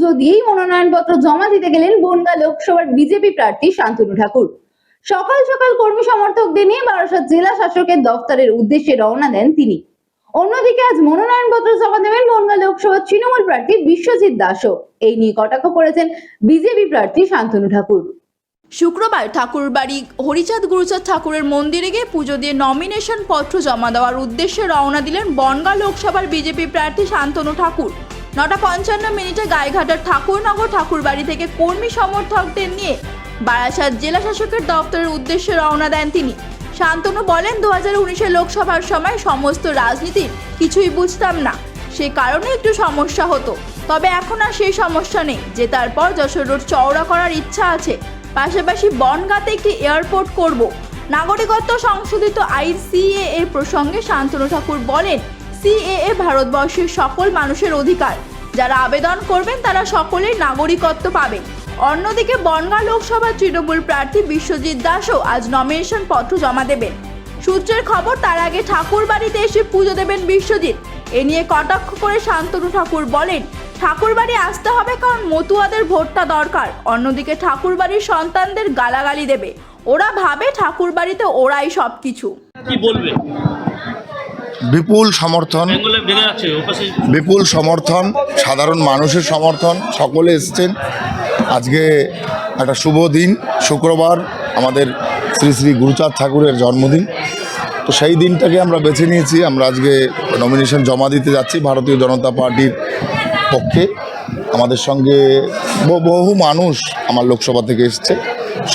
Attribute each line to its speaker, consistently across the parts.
Speaker 1: পুজো দিয়েই মনোনয়নপত্র জমা দিতে গেলেন বনগা লোকসভার বিজেপি প্রার্থী শান্তনু ঠাকুর। সকাল সকাল কর্মী সমর্থকদের নিয়ে বারাসাত জেলা শাসকের দফতরের উদ্দেশ্যে রওনা দেন তিনি। অন্যদিকে আজ মনোনয়নপত্র জমা দেবেন বনগা লোকসভার তৃণমূল প্রার্থী বিশ্বজিৎ দাসও। এই নিয়ে কটাক্ষ করেছেন বিজেপি প্রার্থী শান্তনু ঠাকুর।
Speaker 2: শুক্রবার ঠাকুর বাড়ি হরিচাঁদ গুরুচাঁদ ঠাকুরের মন্দিরে গিয়ে পুজো দিয়ে নমিনেশন পত্র জমা দেওয়ার উদ্দেশ্যে রওনা দিলেন বনগাঁ লোকসভার বিজেপি প্রার্থী শান্তনু ঠাকুর। নটা পঞ্চান্ন মিনিটে গাইঘাটার ঠাকুরনগর ঠাকুরবাড়ি থেকে কর্মী সমর্থকদের নিয়ে বারাসাত জেলা শাসকের দপ্তরের উদ্দেশ্যে রওনা দেন তিনি। শান্তনু বলেন দু হাজার লোকসভার সময় সমস্ত রাজনীতির কিছুই বুঝতাম না। সে কারণে একটু সমস্যা হতো। তবে এখন আর সেই সমস্যা নেই, যে তারপর যশোর রোড চওড়া করার ইচ্ছা আছে। পাশাপাশি বনগাঁতে একটি এয়ারপোর্ট করব। নাগরিকত্ব সংশোধিত আইন সিএ এর প্রসঙ্গে শান্তনু ঠাকুর বলেন, সিএএ ভারতবর্ষের সকল মানুষের অধিকার। যারা আবেদন করবেন, তারা সকলেই নাগরিকত্ব পাবেন। অন্যদিকে বনগাঁ লোকসভার তৃণমূল প্রার্থী বিশ্বজিৎ দাসও আজ নমিনেশন পত্র জমা দেবেন। সূত্রের খবর, তার আগে ঠাকুর বাড়িতে এসে পুজো দেবেন বিশ্বজিৎ। এ নিয়ে কটাক্ষ করে শান্তনু ঠাকুর বলেন, ঠাকুরবাড়ি আসতে হবে কারণ মতুয়াদের ভোটটা দরকার। অন্যদিকে ঠাকুরবাড়ির সন্তানদের গালাগালি দেবে। ওরা ভাবে ঠাকুরবাড়িতে ওরাই সব কিছু
Speaker 3: কি বলবেন
Speaker 4: বিপুল সমর্থন বিপুল সমর্থন সাধারণ মানুষের সমর্থন সকলে এসছেন। আজকে একটা শুভ দিন শুক্রবার আমাদের শ্রী শ্রী গুরুচাঁদ ঠাকুরের জন্মদিন। তো সেই দিনটাকে আমরা বেছে নিয়েছি আমরা আজকে নমিনেশন জমা দিতে যাচ্ছি ভারতীয় জনতা পার্টির পক্ষে। আমাদের সঙ্গে বহু মানুষ আমার লোকসভা থেকে এসছে।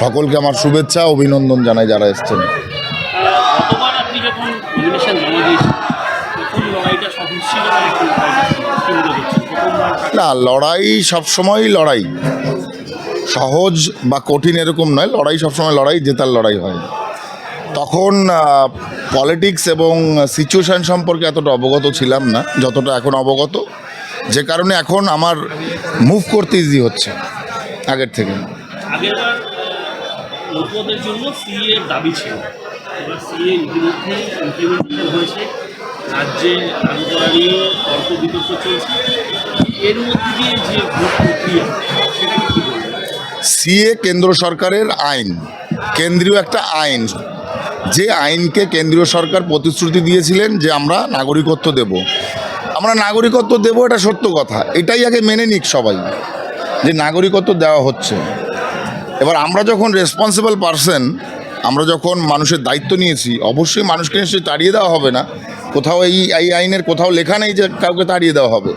Speaker 4: সকলকে আমার শুভেচ্ছা অভিনন্দন জানাই যারা এসছেন।
Speaker 3: নমিনেশন জমা ছিল না
Speaker 4: লড়াই সবসময়ই লড়াই। সহজ বা কঠিন এরকম নয় লড়াই সবসময় লড়াই জেতার লড়াই হয়। তখন পলিটিক্স এবং সিচুয়েশান সম্পর্কে এতটা অবগত ছিলাম না যতটা এখন অবগত। যে কারণে এখন আমার মুভ করতে ইজি হচ্ছে আগের থেকে।
Speaker 3: আগেরবার জন্য দাবি ছিল। এবার সিএ ইতিমধ্যে ইমপ্লিমেন্টেশন হয়েছে। রাজ্যে বিতর্ক চলছে। এর মধ্যে দিয়ে যে ভোট প্রক্রিয়া
Speaker 4: সিএ কেন্দ্র সরকারের আইন, কেন্দ্রীয় একটা আইন। যে আইনকে কেন্দ্রীয় সরকার প্রতিশ্রুতি দিয়েছিলেন যে আমরা নাগরিকত্ব দেব। আমরা নাগরিকত্ব দেব এটা সত্য কথা। এটাই আগে মেনে নিক সবাই, যে নাগরিকত্ব দেওয়া হচ্ছে। এবার আমরা যখন রেসপন্সিবল পারসন আমরা যখন মানুষের দায়িত্ব নিয়েছি, অবশ্যই মানুষকে নিশ্চয়ই তাড়িয়ে দেওয়া হবে না। কোথাও এই এই আইনের কোথাও লেখা নেই যে কাউকে তাড়িয়ে দেওয়া হবে।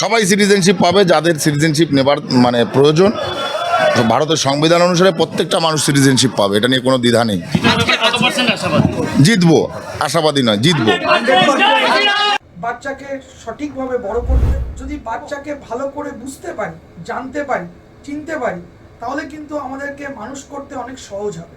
Speaker 4: সবাই সিটিজেনশিপ পাবে, যাদের সিটিজেনশিপ নেবার মানে প্রয়োজন। ভারতের সংবিধান অনুসারে প্রত্যেকটা মানুষ সিটিজেনশিপ পাবে, এটা নিয়ে কোনো দ্বিধা নেই। জিতবো, আশাবাদী নয়, জিতবো।
Speaker 5: বাচ্চাকে সঠিকভাবে বড় করতে, যদি বাচ্চাকে ভালো করে বুঝতে পারি, জানতে পারি, চিনতে পারি, তাহলে কিন্তু আমাদেরকে মানুষ করতে অনেক সহজ হবে।